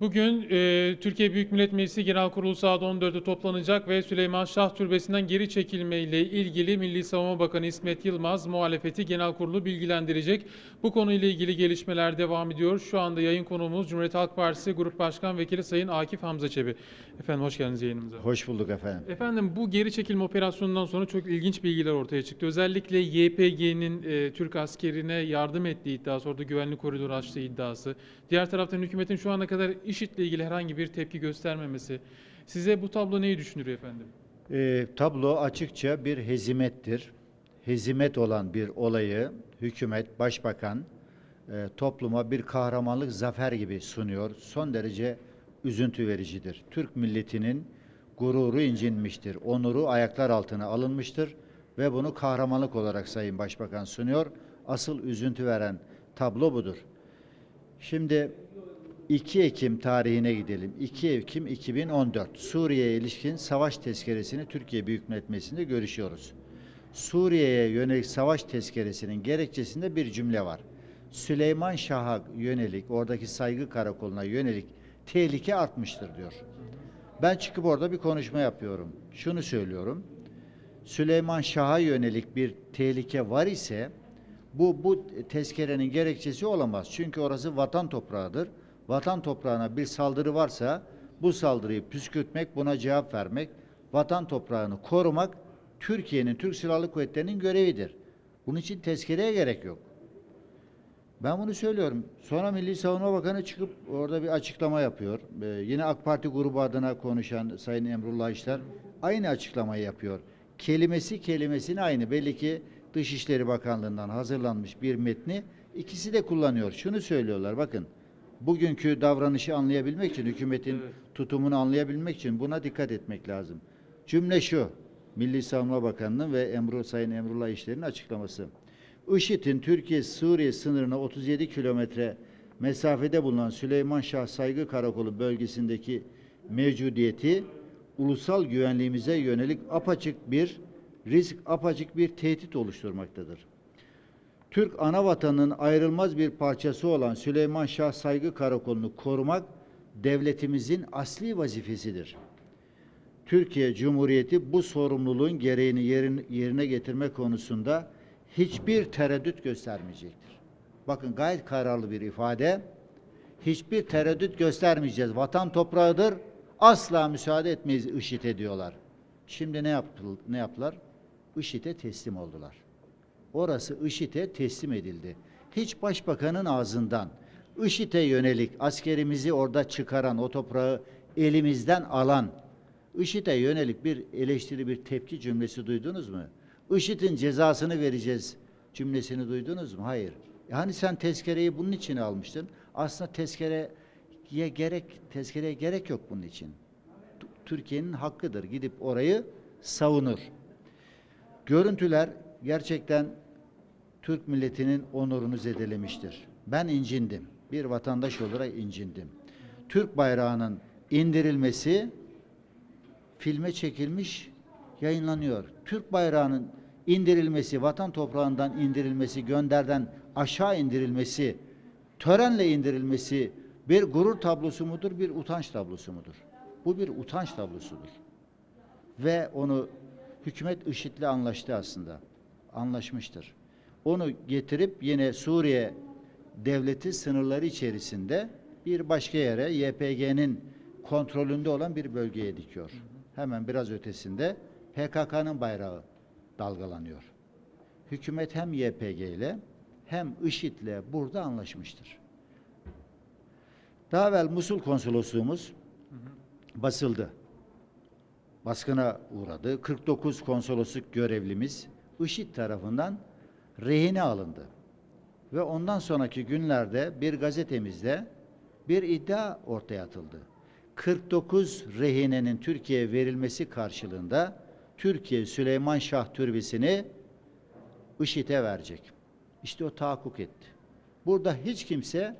Bugün e, Türkiye Büyük Millet Meclisi Genel Kurulu saat 14'te toplanacak ve Süleyman Şah Türbesi'nden geri çekilme ile ilgili Milli Savunma Bakanı İsmet Yılmaz muhalefeti Genel Kurulu bilgilendirecek. Bu konuyla ilgili gelişmeler devam ediyor. Şu anda yayın konuğumuz Cumhuriyet Halk Partisi Grup Başkan Vekili Sayın Akif Hamza Çebi. Efendim hoş geldiniz yayınımıza. Hoş bulduk efendim. Efendim bu geri çekilme operasyonundan sonra çok ilginç bilgiler ortaya çıktı. Özellikle YPG'nin e, Türk askerine yardım ettiği iddiası, orada güvenlik koridoru açtığı iddiası. Diğer taraftan hükümetin şu ana kadar IŞİD'le ilgili herhangi bir tepki göstermemesi. Size bu tablo neyi düşündürüyor efendim? Ee, tablo açıkça bir hezimettir. Hezimet olan bir olayı hükümet, başbakan e, topluma bir kahramanlık zafer gibi sunuyor. Son derece üzüntü vericidir. Türk milletinin gururu incinmiştir. Onuru ayaklar altına alınmıştır ve bunu kahramanlık olarak Sayın Başbakan sunuyor. Asıl üzüntü veren tablo budur. Şimdi 2 Ekim tarihine gidelim. 2 Ekim 2014. Suriye'ye ilişkin savaş tezkeresini Türkiye Büyük Millet Meclisi'nde görüşüyoruz. Suriye'ye yönelik savaş tezkeresinin gerekçesinde bir cümle var. Süleyman Şah'a yönelik, oradaki saygı karakoluna yönelik tehlike artmıştır diyor. Ben çıkıp orada bir konuşma yapıyorum. Şunu söylüyorum. Süleyman Şah'a yönelik bir tehlike var ise bu bu tezkerenin gerekçesi olamaz. Çünkü orası vatan toprağıdır. Vatan toprağına bir saldırı varsa bu saldırıyı püskürtmek, buna cevap vermek, vatan toprağını korumak Türkiye'nin, Türk Silahlı Kuvvetleri'nin görevidir. Bunun için tezkereye gerek yok. Ben bunu söylüyorum. Sonra Milli Savunma Bakanı çıkıp orada bir açıklama yapıyor. Ee, yine AK Parti grubu adına konuşan Sayın Emrullah İşler aynı açıklamayı yapıyor. Kelimesi kelimesine aynı. Belli ki Dışişleri Bakanlığı'ndan hazırlanmış bir metni ikisi de kullanıyor. Şunu söylüyorlar bakın. Bugünkü davranışı anlayabilmek için, hükümetin Evet. tutumunu anlayabilmek için buna dikkat etmek lazım. Cümle şu. Milli Savunma Bakanı'nın ve Emru, Sayın Emrullah İşler'in açıklaması. IŞİD'in Türkiye-Suriye sınırına 37 kilometre mesafede bulunan Süleyman Şah Saygı Karakolu bölgesindeki mevcudiyeti ulusal güvenliğimize yönelik apaçık bir risk, apaçık bir tehdit oluşturmaktadır. Türk ana vatanının ayrılmaz bir parçası olan Süleyman Şah Saygı Karakolu'nu korumak devletimizin asli vazifesidir. Türkiye Cumhuriyeti bu sorumluluğun gereğini yerin- yerine getirme konusunda hiçbir tereddüt göstermeyecektir. Bakın gayet kararlı bir ifade. Hiçbir tereddüt göstermeyeceğiz. Vatan toprağıdır. Asla müsaade etmeyiz IŞİD'e diyorlar. Şimdi ne yaptı, ne yaptılar? IŞİD'e teslim oldular. Orası IŞİD'e teslim edildi. Hiç başbakanın ağzından IŞİD'e yönelik askerimizi orada çıkaran, o toprağı elimizden alan, IŞİD'e yönelik bir eleştiri, bir tepki cümlesi duydunuz mu? IŞİD'in cezasını vereceğiz cümlesini duydunuz mu? Hayır. Yani sen tezkereyi bunun için almıştın. Aslında tezkereye gerek tezkereye gerek yok bunun için. Türkiye'nin hakkıdır. Gidip orayı savunur. Görüntüler gerçekten Türk milletinin onurunu zedelemiştir. Ben incindim. Bir vatandaş olarak incindim. Türk bayrağının indirilmesi filme çekilmiş, yayınlanıyor. Türk bayrağının indirilmesi, vatan toprağından indirilmesi, gönderden aşağı indirilmesi, törenle indirilmesi bir gurur tablosu mudur, bir utanç tablosu mudur? Bu bir utanç tablosudur. Ve onu hükümet IŞİD'le anlaştı aslında. Anlaşmıştır. Onu getirip yine Suriye devleti sınırları içerisinde bir başka yere YPG'nin kontrolünde olan bir bölgeye dikiyor. Hemen biraz ötesinde PKK'nın bayrağı dalgalanıyor. Hükümet hem YPG ile hem IŞİD'le burada anlaşmıştır. Daha evvel Musul konsolosluğumuz basıldı. Baskına uğradı. 49 konsolosluk görevlimiz IŞİD tarafından rehine alındı. Ve ondan sonraki günlerde bir gazetemizde bir iddia ortaya atıldı. 49 rehinenin Türkiye'ye verilmesi karşılığında Türkiye Süleyman Şah Türbesi'ni IŞİD'e verecek. İşte o tahakkuk etti. Burada hiç kimse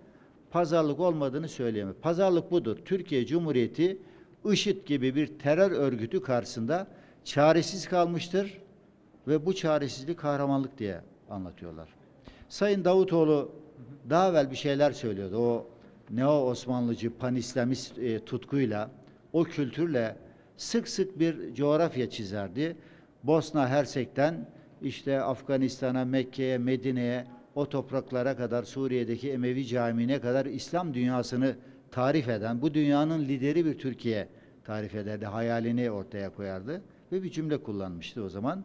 pazarlık olmadığını söyleyemez. Pazarlık budur. Türkiye Cumhuriyeti IŞİD gibi bir terör örgütü karşısında çaresiz kalmıştır ve bu çaresizlik kahramanlık diye anlatıyorlar. Sayın Davutoğlu daha evvel bir şeyler söylüyordu. O Neo Osmanlıcı, Panislamist e, tutkuyla, o kültürle sık sık bir coğrafya çizerdi. Bosna Hersek'ten işte Afganistan'a, Mekke'ye, Medine'ye, o topraklara kadar Suriye'deki Emevi Camii'ne kadar İslam dünyasını tarif eden, bu dünyanın lideri bir Türkiye tarif ederdi, hayalini ortaya koyardı ve bir cümle kullanmıştı o zaman.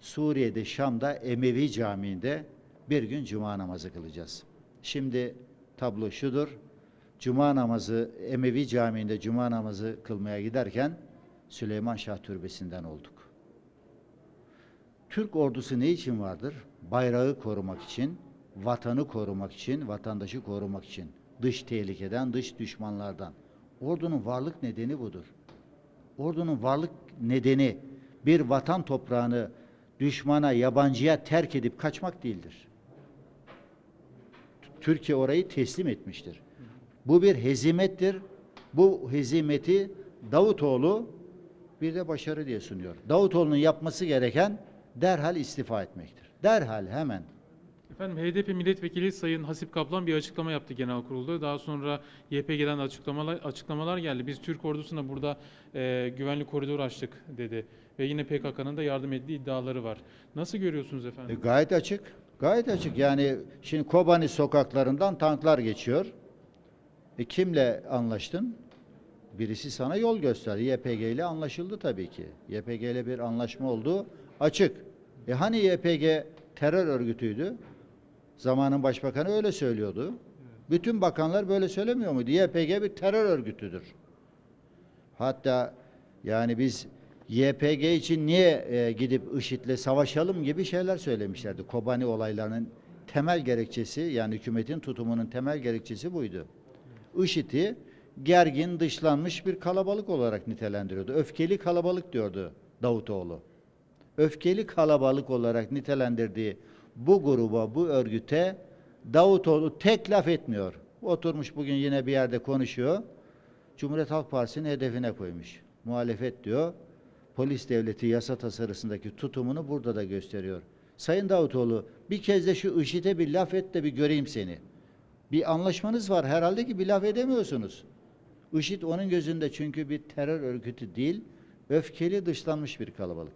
Suriye'de, Şam'da, Emevi Camii'nde bir gün cuma namazı kılacağız. Şimdi tablo şudur. Cuma namazı, Emevi Camii'nde cuma namazı kılmaya giderken Süleyman Şah Türbesi'nden olduk. Türk ordusu ne için vardır? Bayrağı korumak için, vatanı korumak için, vatandaşı korumak için. Dış tehlikeden, dış düşmanlardan. Ordunun varlık nedeni budur. Ordunun varlık nedeni bir vatan toprağını düşmana, yabancıya terk edip kaçmak değildir. Türkiye orayı teslim etmiştir. Bu bir hezimettir. Bu hezimeti Davutoğlu bir de başarı diye sunuyor. Davutoğlu'nun yapması gereken derhal istifa etmektir. Derhal hemen. Efendim HDP milletvekili Sayın Hasip Kaplan bir açıklama yaptı genel kurulda. Daha sonra YPG'den açıklamalar açıklamalar geldi. Biz Türk ordusuna burada e, güvenlik koridoru açtık dedi. Ve yine PKK'nın da yardım ettiği iddiaları var. Nasıl görüyorsunuz E, efendim? gayet açık. Gayet açık. Yani şimdi Kobani sokaklarından tanklar geçiyor. E, kimle anlaştın? Birisi sana yol gösterdi. YPG ile anlaşıldı tabii ki. YPG ile bir anlaşma oldu. Açık. E hani YPG terör örgütüydü? Zamanın başbakanı öyle söylüyordu. Bütün bakanlar böyle söylemiyor muydu? YPG bir terör örgütüdür. Hatta yani biz YPG için niye e, gidip IŞİD'le savaşalım gibi şeyler söylemişlerdi. Kobani olaylarının temel gerekçesi yani hükümetin tutumunun temel gerekçesi buydu. IŞİD'i gergin, dışlanmış bir kalabalık olarak nitelendiriyordu. Öfkeli kalabalık diyordu Davutoğlu. Öfkeli kalabalık olarak nitelendirdiği bu gruba, bu örgüte Davutoğlu tek laf etmiyor. Oturmuş bugün yine bir yerde konuşuyor. Cumhuriyet Halk Partisi'nin hedefine koymuş. Muhalefet diyor. Polis devleti yasa tasarısındaki tutumunu burada da gösteriyor. Sayın Davutoğlu bir kez de şu IŞİD'e bir laf et de bir göreyim seni. Bir anlaşmanız var herhalde ki bir laf edemiyorsunuz. IŞİD onun gözünde çünkü bir terör örgütü değil, öfkeli dışlanmış bir kalabalık.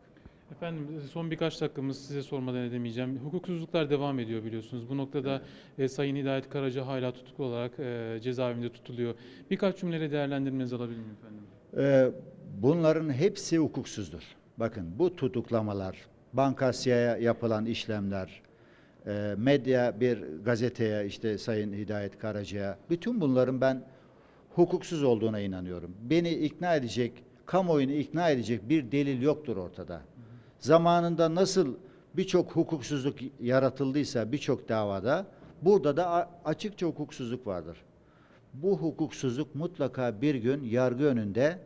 Efendim son birkaç dakikamız size sormadan edemeyeceğim. Hukuksuzluklar devam ediyor biliyorsunuz. Bu noktada e, Sayın Hidayet Karaca hala tutuklu olarak e, cezaevinde tutuluyor. Birkaç cümleyle değerlendirmenizi alabilir miyim efendim? Ee, bunların hepsi hukuksuzdur. Bakın bu tutuklamalar, Bankasya'ya yapılan işlemler, e, medya bir gazeteye işte Sayın Hidayet Karaca'ya bütün bunların ben hukuksuz olduğuna inanıyorum. Beni ikna edecek, kamuoyunu ikna edecek bir delil yoktur ortada. Zamanında nasıl birçok hukuksuzluk yaratıldıysa birçok davada burada da açıkça hukuksuzluk vardır. Bu hukuksuzluk mutlaka bir gün yargı önünde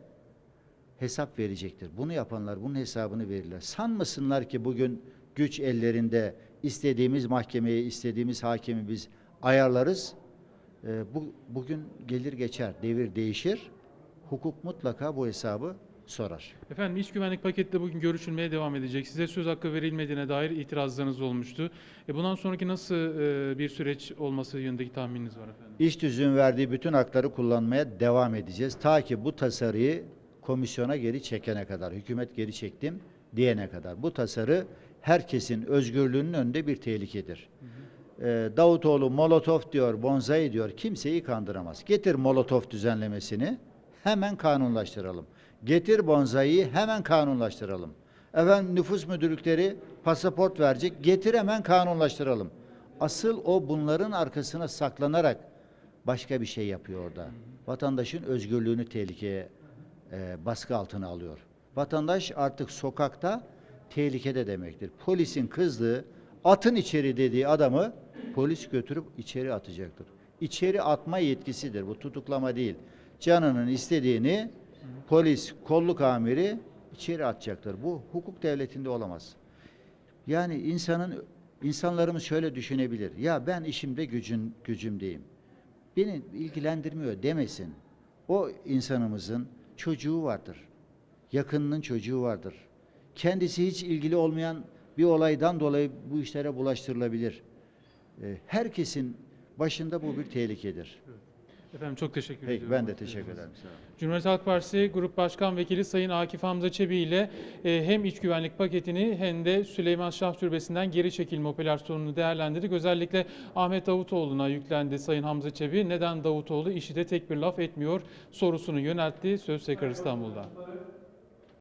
hesap verecektir. Bunu yapanlar bunun hesabını verirler. Sanmasınlar ki bugün güç ellerinde istediğimiz mahkemeyi, istediğimiz hakimi biz ayarlarız. Ee, bu bugün gelir geçer, devir değişir. Hukuk mutlaka bu hesabı sorar. Efendim iç güvenlik paketi de bugün görüşülmeye devam edecek. Size söz hakkı verilmediğine dair itirazlarınız olmuştu. E, bundan sonraki nasıl e, bir süreç olması yönündeki tahmininiz var efendim? İş tüzüğün verdiği bütün hakları kullanmaya devam edeceğiz. Ta ki bu tasarıyı komisyona geri çekene kadar, hükümet geri çektim diyene kadar. Bu tasarı herkesin özgürlüğünün önünde bir tehlikedir. Ee, Davutoğlu Molotov diyor, Bonzai diyor. Kimseyi kandıramaz. Getir Molotov düzenlemesini hemen kanunlaştıralım. Getir Bonzai'yi hemen kanunlaştıralım. Efendim nüfus müdürlükleri pasaport verecek. Getir hemen kanunlaştıralım. Asıl o bunların arkasına saklanarak başka bir şey yapıyor orada. Vatandaşın özgürlüğünü tehlikeye e, baskı altına alıyor. Vatandaş artık sokakta tehlikede demektir. Polisin kızdığı, atın içeri dediği adamı polis götürüp içeri atacaktır. İçeri atma yetkisidir. Bu tutuklama değil. Canının istediğini polis, kolluk amiri içeri atacaktır. Bu hukuk devletinde olamaz. Yani insanın insanlarımız şöyle düşünebilir. Ya ben işimde gücün gücümdeyim. Beni ilgilendirmiyor demesin. O insanımızın çocuğu vardır. Yakınının çocuğu vardır. Kendisi hiç ilgili olmayan bir olaydan dolayı bu işlere bulaştırılabilir. Ee, Herkesin başında bu bir tehlikedir. Efendim çok teşekkür Peki, ediyorum. ben de teşekkür ederim. Cumhuriyet Halk Partisi Grup Başkan Vekili Sayın Akif Hamza Çebi ile e, hem iç güvenlik paketini hem de Süleyman Şah Türbesi'nden geri çekilme operasyonunu değerlendirdik. Özellikle Ahmet Davutoğlu'na yüklendi Sayın Hamza Çebi. Neden Davutoğlu işi de tek bir laf etmiyor sorusunu yöneltti. Söz tekrar İstanbul'da.